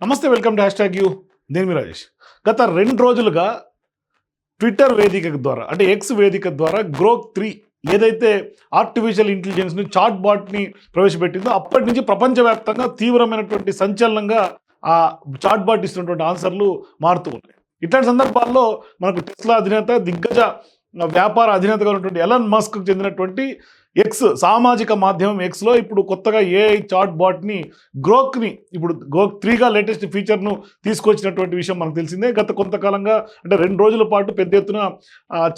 నమస్తే welcome to hash tag U. నేను మీ రాజేష్. గత రెండు రోజులుగా ట్విట్టర్ వేదిక ద్వారా అంటే ఎక్స్ వేదిక ద్వారా గ్రోక్ త్రీ ఏదైతే ఆర్టిఫిషియల్ ఇంటెలిజెన్స్ని చాట్ బాట్ని ప్రవేశపెట్టిందో అప్పటి నుంచి ప్రపంచవ్యాప్తంగా తీవ్రమైనటువంటి సంచలనంగా ఆ చాట్ బాట్ ఇస్తున్నటువంటి ఆన్సర్లు మారుతూ ఉన్నాయి. ఇట్లాంటి సందర్భాల్లో మనకు టెస్లా అధినేత దిగ్గజ వ్యాపార అధినేతగా ఉన్నటువంటి ఎలన్ మస్క్ చెందినటువంటి ఎక్స్ సామాజిక మాధ్యమం ఎక్స్లో ఇప్పుడు కొత్తగా ఏఐ చాట్ బాట్ని గ్రోక్ని ఇప్పుడు గ్రోక్ త్రీగా లేటెస్ట్ ఫీచర్ను తీసుకొచ్చినటువంటి విషయం మనకు తెలిసిందే. గత కొంతకాలంగా అంటే రెండు రోజుల పాటు పెద్ద ఎత్తున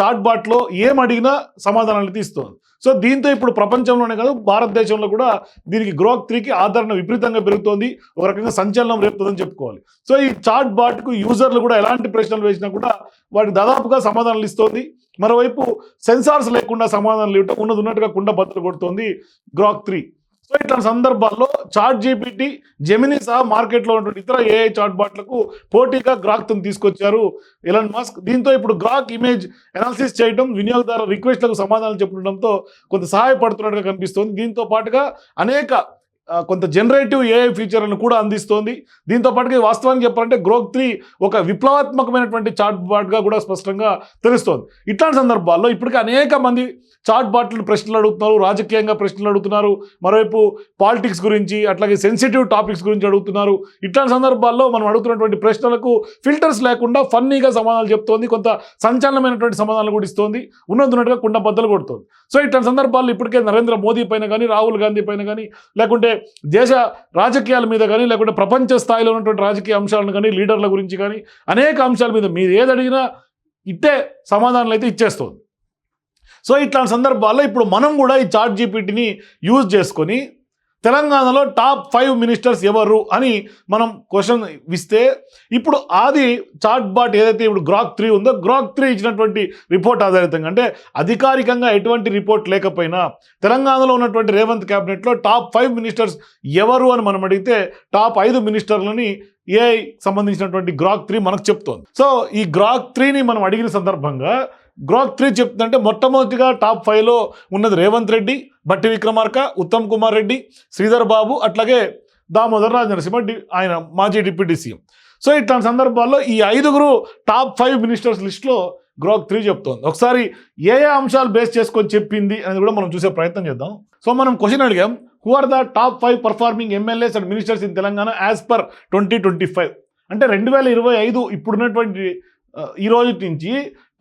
చాట్ బాట్లో ఏం అడిగినా సమాధానాలు తీస్తుంది. సో దీంతో ఇప్పుడు ప్రపంచంలోనే కాదు భారతదేశంలో కూడా దీనికి గ్రోక్ త్రీకి ఆదరణ విపరీతంగా పెరుగుతోంది. ఒక రకంగా సంచలనం రేపుతుందని చెప్పుకోవాలి. సో ఈ చాట్ బాట్కు యూజర్లు కూడా ఎలాంటి ప్రశ్నలు వేసినా కూడా వాటికి దాదాపుగా సమాధానాలు ఇస్తోంది. మరోవైపు సెన్సార్స్ లేకుండా సమాధానాలు ఇవ్వటం ఉన్నది ఉన్నట్టుగా కుండ బద్దలు కొడుతోంది గ్రాక్ త్రీ సో ఇట్లాంటి సందర్భాల్లో చాట్ జీపీటీ జెమిని సహా మార్కెట్లో ఉన్నటువంటి ఇతర ఏఐ చాట్ బాట్లకు పోటీగా గ్రాక్తో తీసుకొచ్చారు ఎలాన్ మాస్క్. దీంతో ఇప్పుడు గ్రాక్ ఇమేజ్ అనాలిసిస్ చేయడం వినియోగదారు రిక్వెస్ట్లకు సమాధానం చెప్పడంతో కొంత సహాయపడుతున్నట్టుగా కనిపిస్తోంది. దీంతో పాటుగా అనేక కొంత జనరేటివ్ ఏఐ ఫీచర్లను కూడా అందిస్తోంది. దీంతో పాటుగా వాస్తవానికి చెప్పాలంటే గ్రోక్ త్రీ ఒక విప్లవాత్మకమైనటువంటి చాట్ బాట్గా కూడా స్పష్టంగా తెలుస్తోంది. ఇట్లాంటి సందర్భాల్లో ఇప్పటికే అనేక మంది చాట్ బాట్లు ప్రశ్నలు అడుగుతున్నారు రాజకీయంగా ప్రశ్నలు అడుగుతున్నారు మరోవైపు పాలిటిక్స్ గురించి అట్లాగే సెన్సిటివ్ టాపిక్స్ గురించి అడుగుతున్నారు. ఇట్లాంటి సందర్భాల్లో మనం అడుగుతున్నటువంటి ప్రశ్నలకు ఫిల్టర్స్ లేకుండా ఫన్నీగా సమాధానాలు చెప్తోంది కొంత సంచలనమైనటువంటి సమాధానాలు కూడా ఇస్తోంది ఉన్నట్టుగా కుండ బద్దలు కొడుతోంది. సో ఇట్లాంటి సందర్భాల్లో ఇప్పటికే నరేంద్ర మోదీ పైన కానీ రాహుల్ గాంధీ పైన కానీ లేకుంటే దేశ రాజకీయాల మీద కానీ లేకుంటే ప్రపంచ స్థాయిలో ఉన్నటువంటి రాజకీయ అంశాలను కానీ లీడర్ల గురించి కానీ అనేక అంశాల మీద మీరు ఏది అడిగినా ఇట్టే సమాధానాలు అయితే ఇచ్చేస్తుంది. సో ఇట్లాంటి సందర్భాల్లో ఇప్పుడు మనం కూడా ఈ చాట్ జీపీటీని యూజ్ చేసుకొని తెలంగాణలో టాప్ ఫైవ్ మినిస్టర్స్ ఎవరు అని మనం క్వశ్చన్ ఇస్తే ఇప్పుడు ఆది చాట్ బాట్ ఏదైతే ఇప్పుడు గ్రాక్ త్రీ ఉందో గ్రాక్ త్రీ ఇచ్చినటువంటి రిపోర్ట్ ఆధారితంగా అంటే అధికారికంగా ఎటువంటి రిపోర్ట్ లేకపోయినా తెలంగాణలో ఉన్నటువంటి రేవంత్ క్యాబినెట్లో టాప్ ఫైవ్ మినిస్టర్స్ ఎవరు అని మనం అడిగితే టాప్ ఐదు మినిస్టర్లని ఏఐ సంబంధించినటువంటి గ్రాక్ త్రీ మనకు చెప్తోంది. సో ఈ గ్రాక్ త్రీని మనం అడిగిన సందర్భంగా గ్రోత్ త్రీ చెప్తుందంటే మొట్టమొదటిగా టాప్ ఫైవ్లో ఉన్నది రేవంత్ రెడ్డి బట్టి విక్రమార్క ఉత్తమ్ కుమార్ రెడ్డి శ్రీధర్ బాబు అట్లాగే దామోదర్ రాజ నరసింహ డి- ఆయన మాజీ డిప్యూటీ సీఎం. సో ఇట్లాంటి సందర్భాల్లో ఈ ఐదుగురు టాప్ ఫైవ్ మినిస్టర్స్ లిస్ట్లో గ్రోక్ త్రీ చెప్తోంది. ఒకసారి ఏ ఏ అంశాలు బేస్ చేసుకొని చెప్పింది అనేది కూడా మనం చూసే ప్రయత్నం చేద్దాం. సో మనం క్వశ్చన్ అడిగాం who are the top five performing MLAs and ministers in Telangana as per twenty twenty five అంటే రెండు వేల ఇరవై ఐదు ఇప్పుడున్నటువంటి ఈ రోజు నుంచి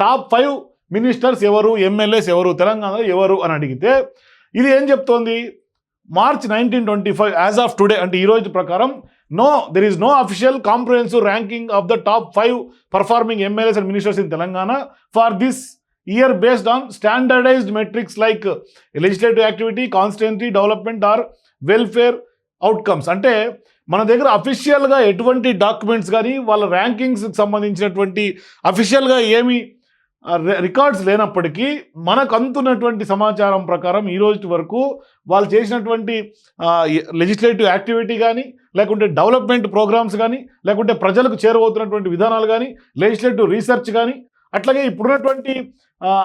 టాప్ ఫైవ్ మినిస్టర్స్ ఎవరు ఎమ్మెల్యేస్ ఎవరు తెలంగాణలో ఎవరు అని అడిగితే ఇది ఏం చెప్తోంది? March nineteen twenty five as of today అంటే ఈ రోజు ప్రకారం no there is no official comprehensive ranking of the top five performing MLAs and ministers in Telangana far this year based on standardised metrics like legislative activity constituency development or welfare outcomes అంటే మన దగ్గర అఫీషియల్గా ఎటువంటి documents కానీ వాళ్ళ ర్యాంకింగ్స్కి సంబంధించినటువంటి అఫీషియల్గా ఏమి రికార్డ్స్ లేనప్పటికీ మనకు అందుతున్నటువంటి సమాచారం ప్రకారం ఈ రోజు వరకు వాళ్ళు చేసినటువంటి లెజిస్లేటివ్ యాక్టివిటీ కానీ లేకుంటే డెవలప్మెంట్ ప్రోగ్రామ్స్ కానీ లేకుంటే ప్రజలకు చేరువవుతున్నటువంటి విధానాలు కానీ లెజిస్లేటివ్ రీసెర్చ్ కానీ అట్లాగే ఇప్పుడున్నటువంటి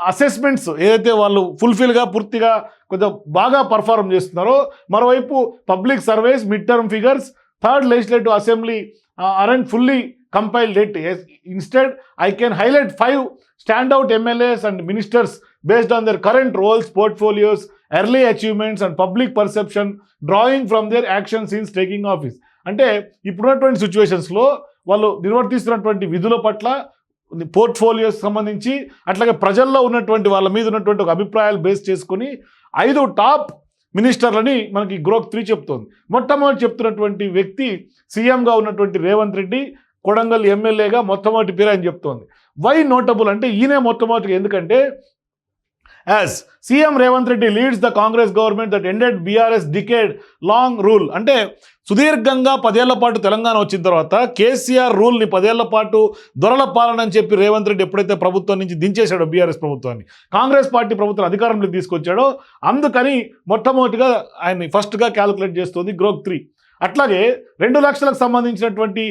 అసెస్మెంట్స్ ఏదైతే వాళ్ళు ఫుల్ఫిల్గా పూర్తిగా కొంచెం బాగా పర్ఫార్మ్ చేస్తున్నారో మరోవైపు public surveys mid term figures third legislative assembly aren't fully compiled it. Instead I can highlight five standout MLAs and ministers based on their current roles portfolios early achievements and public perception drawing from their actions since taking office అంటే ఇప్పుడున్నటువంటి సిచ్యువేషన్స్లో వాళ్ళు నిర్వర్తిస్తున్నటువంటి విధుల పట్ల portfolios సంబంధించి అట్లాగే ప్రజల్లో ఉన్నటువంటి వాళ్ళ మీద ఉన్నటువంటి ఒక అభిప్రాయాలు బేస్ చేసుకొని ఐదు టాప్ మినిస్టర్లని మనకి గ్రోక్ త్రీ చెప్తోంది మొట్టమొదటి చెప్తున్నటువంటి వ్యక్తి సీఎంగా ఉన్నటువంటి రేవంత్ రెడ్డి కొడంగల్ ఎమ్మెల్యేగా మొట్టమొదటి పేరు అని చెప్తోంది. వై నోటబుల్ అంటే ఈయనే మొట్టమొదటిగా ఎందుకంటే as CM Revanth Reddy leads the Congress government that ended BRS decade long rule అంటే సుదీర్ఘంగా పదేళ్ళ పాటు తెలంగాణ వచ్చిన తర్వాత కేసీఆర్ రూల్ని పదేళ్ళ పాటు దొరల పాలన అని చెప్పి రేవంత్ రెడ్డి ఎప్పుడైతే ప్రభుత్వం నుంచి దించేశాడో బీఆర్ఎస్ ప్రభుత్వాన్ని కాంగ్రెస్ పార్టీ ప్రభుత్వం అధికారంలోకి తీసుకొచ్చాడో అందుకని మొట్టమొదటిగా ఆయన్ని ఫస్ట్గా క్యాలిక్యులేట్ చేస్తుంది గ్రోక్ త్రీ అట్లాగే రెండు లక్షలకు సంబంధించినటువంటి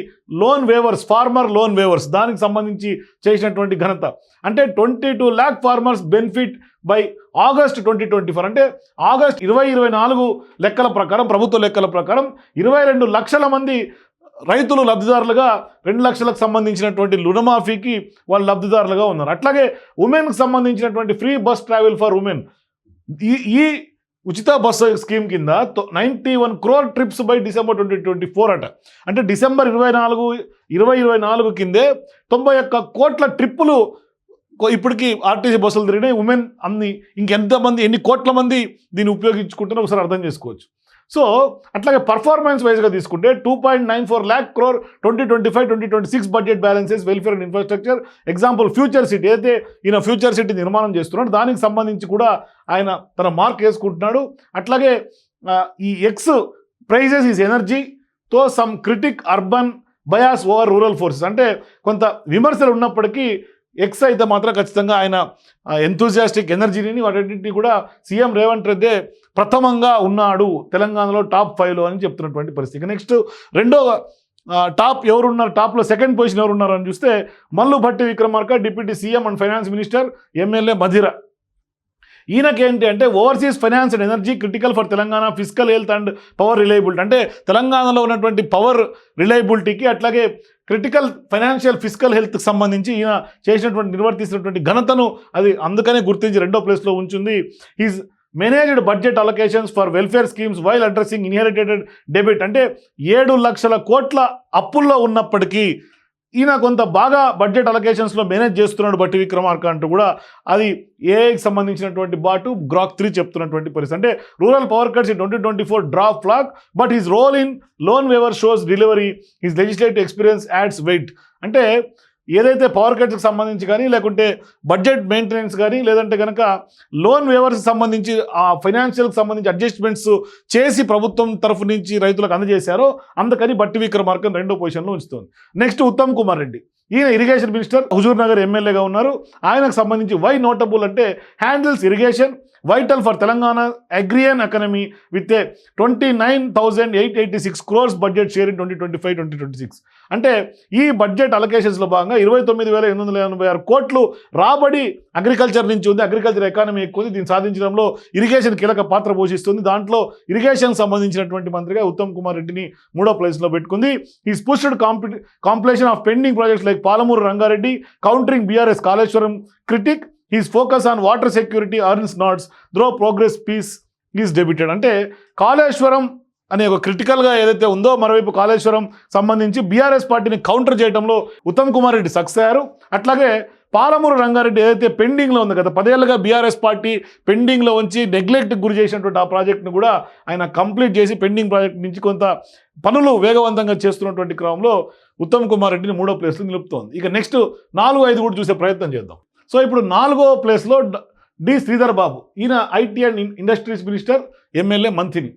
loan waivers farmer loan waivers దానికి సంబంధించి చేసినటువంటి ఘనత. అంటే twenty two lakh farmers benefit by August twenty twenty four. అంటే ఆగస్ట్ ఇరవై ఇరవై నాలుగు లెక్కల ప్రకారం ప్రభుత్వ లెక్కల ప్రకారం ఇరవై రెండు లక్షల మంది రైతులు లబ్ధిదారులుగా రెండు లక్షలకు సంబంధించినటువంటి రుణమాఫీకి వాళ్ళు లబ్ధిదారులుగా ఉన్నారు. అట్లాగే ఉమెన్కి సంబంధించినటువంటి free bus travel for women. ఈ ఈ ఉచిత బస్సు స్కీమ్ కింద ninety one crore trips by December twenty twenty four అట. అంటే డిసెంబర్ ఇరవై నాలుగు ఇరవై ఇరవై నాలుగు కిందే తొంభై ఒక్క కోట్ల ట్రిప్పులు కొ- ఇప్పటికి ఆర్టీసీ బస్సులు తిరిగినాయి. ఉమెన్ అన్ని ఇంకెంతమంది ఎన్ని కోట్ల మంది దీన్ని ఉపయోగించుకుంటారో ఒకసారి అర్థం చేసుకోవచ్చు. సో అట్లాగే పర్ఫార్మెన్స్ వైజ్గా తీసుకుంటే two point nine four lakh crore twenty twenty five twenty twenty six budget balances welfare and infrastructure example future city అయితే ఈయన ఫ్యూచర్ సిటీ నిర్మాణం చేస్తున్నాడు దానికి సంబంధించి కూడా ఆయన తన మార్క్ వేసుకుంటున్నాడు. అట్లాగే ఈ ఎక్స్ ప్రైజెస్ ఈజ్ ఎనర్జీతో some critique urban bias over rural forces అంటే కొంత విమర్శలు ఉన్నప్పటికీ ఎక్స్ అయితే మాత్రం ఖచ్చితంగా ఆయన ఎంతూజియాస్టిక్ ఎనర్జీని వాటన్నింటినీ కూడా సీఎం రేవంత్ రెడ్డి ప్రథమంగా ఉన్నాడు తెలంగాణలో టాప్ ఫైవ్లో అని చెప్తున్నటువంటి పరిస్థితి. నెక్స్ట్ రెండో టాప్ ఎవరున్నారు టాప్లో సెకండ్ పొజిషన్ ఎవరున్నారు అని చూస్తే Mallu Bhatti Vikramarka deputy CM and finance minister MLA Madhira. ఈయనకేంటి అంటే oversees finance and energy critical for Telangana physical health and power reliability అంటే తెలంగాణలో ఉన్నటువంటి పవర్ రిలయబిలిటీకి అట్లాగే క్రిటికల్ ఫైనాన్షియల్ ఫిజికల్ హెల్త్కి సంబంధించి ఈయన చేసినటువంటి నిర్వర్తిస్తున్నటువంటి ఘనతను అది అందుకనే గుర్తించి రెండో ప్లేస్లో ఉంచుంది. Is managed budget allocations for welfare schemes while addressing inherited debit అంటే ఏడు లక్షల కోట్ల అప్పుల్లో ఉన్నప్పటికీ ఈయన కొంత బాగా బడ్జెట్ అలొకేషన్స్లో మేనేజ్ చేస్తున్నాడు బట్టి విక్రమార్క అంటూ కూడా అది ఏఐకి సంబంధించినటువంటి బాటు గ్రాక్ త్రీ చెప్తున్నటువంటి పరిస్థితి. అంటే rural power cuts in twenty twenty four drop flak but his role in loan waiver shows delivery his legislative experience adds weight అంటే ఏదైతే పవర్ కట్స్కి సంబంధించి కానీ లేకుంటే బడ్జెట్ మెయింటెనెన్స్ కానీ లేదంటే కనుక లోన్ వేవర్స్కి సంబంధించి ఆ ఫైనాన్షియల్కి సంబంధించి అడ్జస్ట్మెంట్స్ చేసి ప్రభుత్వం తరఫు నుంచి రైతులకు అందజేశారో అందుకని బట్టి విక్రమార్కన్ రెండో పొజిషన్లో ఉంచుతుంది. నెక్స్ట్ ఉత్తమ్ కుమార్ రెడ్డి. ఈయన ఇరిగేషన్ మినిస్టర్ హుజూర్ నగర్ ఎమ్మెల్యేగా ఉన్నారు. ఆయనకు సంబంధించి వై నోటబుల్ అంటే handles irrigation vital for Telangana agrarian economy with a twenty nine thousand eight eighty six crores budget share in twenty twenty five twenty twenty six అంటే ఈ బడ్జెట్ అలొకేషన్స్లో భాగంగా ఇరవై తొమ్మిది వేల ఎనిమిది వందల ఎనభై ఆరు కోట్లు రాబడి అగ్రికల్చర్ నుంచి ఉంది. అగ్రికల్చర్ ఎకానమీ ఎక్కువ ఉంది. దీన్ని సాధించడంలో ఇరిగేషన్ కీలక పాత్ర పోషిస్తుంది. దాంట్లో ఇరిగేషన్ సంబంధించినటువంటి మంత్రిగా ఉత్తమ్ కుమార్ రెడ్డిని మూడో ప్లేస్లో పెట్టుకుంది. ఈ pushed కాంపిటి completion of pending projects like Palamuru Rangareddy countering BRS Kaleshwaram critique his focus on water security earns nods though progress pace is debated అంటే కాళేశ్వరం అనే ఒక క్రిటికల్గా ఏదైతే ఉందో మరోవైపు కాళేశ్వరం సంబంధించి బీఆర్ఎస్ పార్టీని కౌంటర్ చేయడంలో ఉత్తమ్ కుమార్ రెడ్డి సక్సెస్ అయ్యారు. అట్లాగే పాలమూరు రంగారెడ్డి ఏదైతే పెండింగ్లో ఉంది కదా పదేళ్ళుగా బీఆర్ఎస్ పార్టీ పెండింగ్లో ఉంచి నెగ్లెక్ట్ గురి చేసినటువంటి ఆ ప్రాజెక్ట్ను కూడా ఆయన కంప్లీట్ చేసి పెండింగ్ ప్రాజెక్ట్ నుంచి కొంత పనులు వేగవంతంగా చేస్తున్నటువంటి క్రమంలో ఉత్తమ్ కుమార్ రెడ్డిని మూడో ప్లేస్లో నిలుపుతోంది. ఇక నెక్స్ట్ నాలుగు ఐదు కూడా చూసే ప్రయత్నం చేద్దాం. సో ఇప్పుడు నాలుగో ప్లేస్లో డి శ్రీధర్ బాబు. ఈయన IT and industries minister MLA మంత్రిని.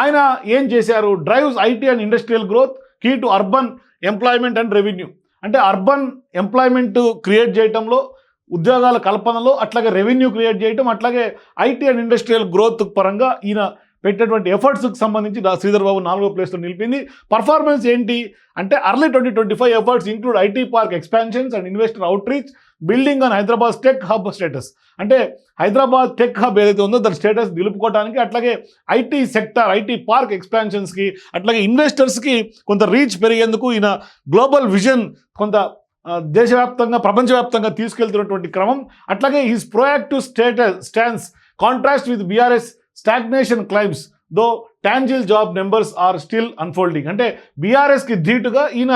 ఆయన ఏం చేశారు? Drives IT and industrial growth key to urban employment and revenue. అంటే అర్బన్ ఎంప్లాయ్మెంట్ క్రియేట్ చేయటంలో ఉద్యోగాల కల్పనలో అట్లాగే రెవెన్యూ క్రియేట్ చేయటం అట్లాగే ఐటీ అండ్ ఇండస్ట్రియల్ గ్రోత్ పరంగా ఈయన పెట్టినటువంటి ఎఫర్ట్స్కి సంబంధించి శ్రీధర్ బాబు నాలుగో ప్లేస్లో నిలిపింది. పర్ఫార్మెన్స్ ఏంటి? అంటే early twenty twenty five efforts include IT park expansions and investor outreach building on Hyderabad tech hub status అంటే హైదరాబాద్ టెక్ హబ్ ఏదైతే ఉందో దాని స్టేటస్ నిలుపుకోవడానికి అట్లాగే ఐటీ సెక్టర్ ఐటీ పార్క్ ఎక్స్పాన్షన్స్కి అట్లాగే ఇన్వెస్టర్స్కి కొంత రీచ్ పెరిగేందుకు ఈయన గ్లోబల్ విజన్ కొంత దేశవ్యాప్తంగా ప్రపంచవ్యాప్తంగా తీసుకెళ్తున్నటువంటి క్రమం. అట్లాగే his proactive status stance contrast with BRS stagnation claims though tangible job numbers are still unfolding అంటే బీఆర్ఎస్కి ధీటుగా ఈయన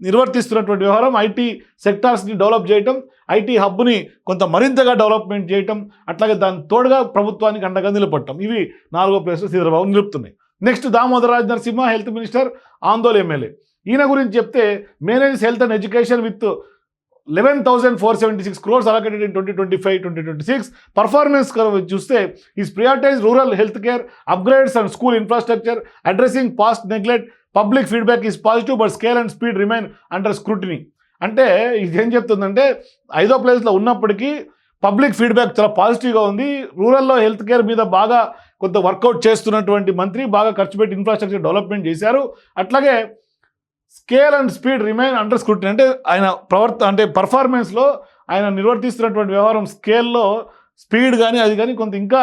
నిర్వర్తిస్తున్నటువంటి వ్యవహారం ఐటీ సెక్టార్స్ని డెవలప్ చేయటం ఐటీ హబ్ని కొంత మరింతగా డెవలప్మెంట్ చేయటం అట్లాగే దాని తోడుగా ప్రభుత్వానికి అండగా నిలబడటం. ఇవి నాలుగో ప్లేస్లో Sridhar Babu నిలుపుతున్నాయి. Next దామోదరాజ్ Narasimha health minister Andole MLA. ఈయన గురించి చెప్తే manage health and education with eleven thousand four seventy six crores allocated in twenty twenty five twenty twenty six performance చూస్తే is prioritize rural health care upgrades and school infrastructure addressing past neglect public feedback is positive but scale and speed remain under scrutiny అంటే ఇదేం చెప్తుందంటే ఐదో ప్లేస్లో ఉన్నప్పటికీ public feedback చాలా పాజిటివ్గా ఉంది. రూరల్లో హెల్త్ కేర్ మీద బాగా కొంత వర్కౌట్ చేస్తున్నటువంటి మంత్రి బాగా ఖర్చు పెట్టి ఇన్ఫ్రాస్ట్రక్చర్ డెవలప్మెంట్ చేశారు. అట్లాగే scale and speed remain under scrutiny. అంటే ఆయన ప్రవర్త అంటే పర్ఫార్మెన్స్లో ఆయన నిర్వర్తిస్తున్నటువంటి వ్యవహారం స్కేల్లో స్పీడ్ కానీ అది కానీ కొంత ఇంకా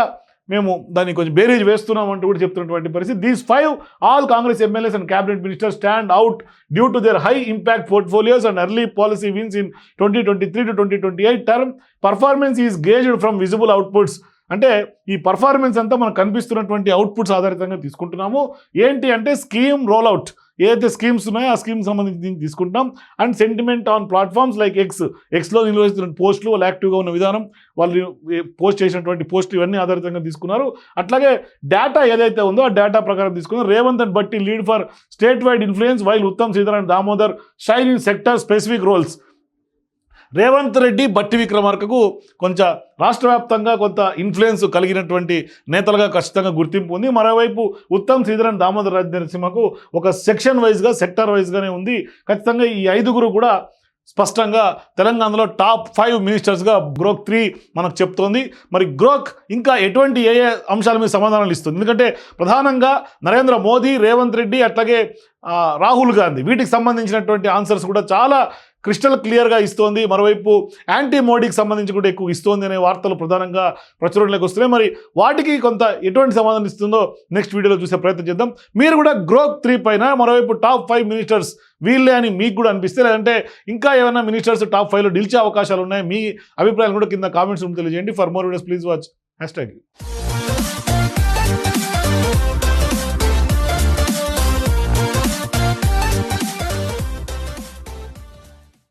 మేము దాన్ని కొంచెం బేరేజ్ వేస్తున్నాం అంటూ కూడా చెప్తున్నటువంటి పరిస్థితి. These five all Congress MLAs and cabinet ministers stand out due to their high impact portfolios and early policy wins in twenty twenty three to twenty twenty eight term performance is gauged from visible outputs అంటే ఈ performance అంతా మనకు కనిపిస్తున్నటువంటి outputs ఆధారితంగా తీసుకుంటున్నాము. ఏంటి అంటే scheme roll out ఏదైతే schemes ఉన్నాయో ఆ స్కీమ్ సంబంధించి తీసుకుంటాం. And sentiment on platforms like X ఎక్స్లో నిర్వహిస్తున్న పోస్టులు వాళ్ళు యాక్టివ్గా ఉన్న విధానం వాళ్ళు పోస్ట్ చేసినటువంటి పోస్టులు ఇవన్నీ ఆధారితంగా తీసుకున్నారు. అట్లాగే డేటా ఏదైతే ఉందో ఆ డేటా ప్రకారం తీసుకున్నారు. Revanth and Bhatti lead for state wide influence while Uttam Seetharayana Damodar shine in sector specific roles Revanth Reddy Bhatti విక్రమార్కకు కొంచెం రాష్ట్ర వ్యాప్తంగా కొంత ఇన్ఫ్లుయెన్స్ కలిగినటువంటి నేతలుగా ఖచ్చితంగా గుర్తింపు ఉంది. మరోవైపు ఉత్తమ్ శ్రీధరన్ దామోదర్ రాజ నరసింహకు ఒక సెక్షన్ వైజ్గా సెక్టర్ వైజ్గానే ఉంది. ఖచ్చితంగా ఈ ఐదుగురు కూడా స్పష్టంగా తెలంగాణలో టాప్ ఫైవ్ మినిస్టర్స్గా గ్రోక్ త్రీ మనకు చెప్తోంది. మరి గ్రోక్ ఇంకా ఎటువంటి ఏ ఏ అంశాల మీద సమాధానాలు ఇస్తుంది? ఎందుకంటే ప్రధానంగా నరేంద్ర మోదీ రేవంత్ రెడ్డి అట్లాగే రాహుల్ గాంధీ వీటికి సంబంధించినటువంటి ఆన్సర్స్ కూడా చాలా క్రిస్టల్ క్లియర్గా ఇస్తోంది. మరోవైపు యాంటీ మోడీకి సంబంధించి కూడా ఎక్కువ ఇస్తోంది అనే వార్తలు ప్రధానంగా ప్రచురణలోకి వస్తున్నాయి. మరి వాటికి కొంత ఎటువంటి సమాధానం ఇస్తుందో నెక్స్ట్ వీడియోలో చూసే ప్రయత్నం చేద్దాం. మీరు కూడా గ్రోత్ త్రీ పైన మరోవైపు టాప్ ఫైవ్ మినిస్టర్స్ వీళ్ళే అని మీకు కూడా అనిపిస్తే లేదంటే ఇంకా ఏమైనా మినిస్టర్స్ టాప్ ఫైవ్లో నిలిచే అవకాశాలు ఉన్నాయి మీ అభిప్రాయాలు కూడా కింద కామెంట్స్ తెలియజేయండి. For more videos please watch hash tag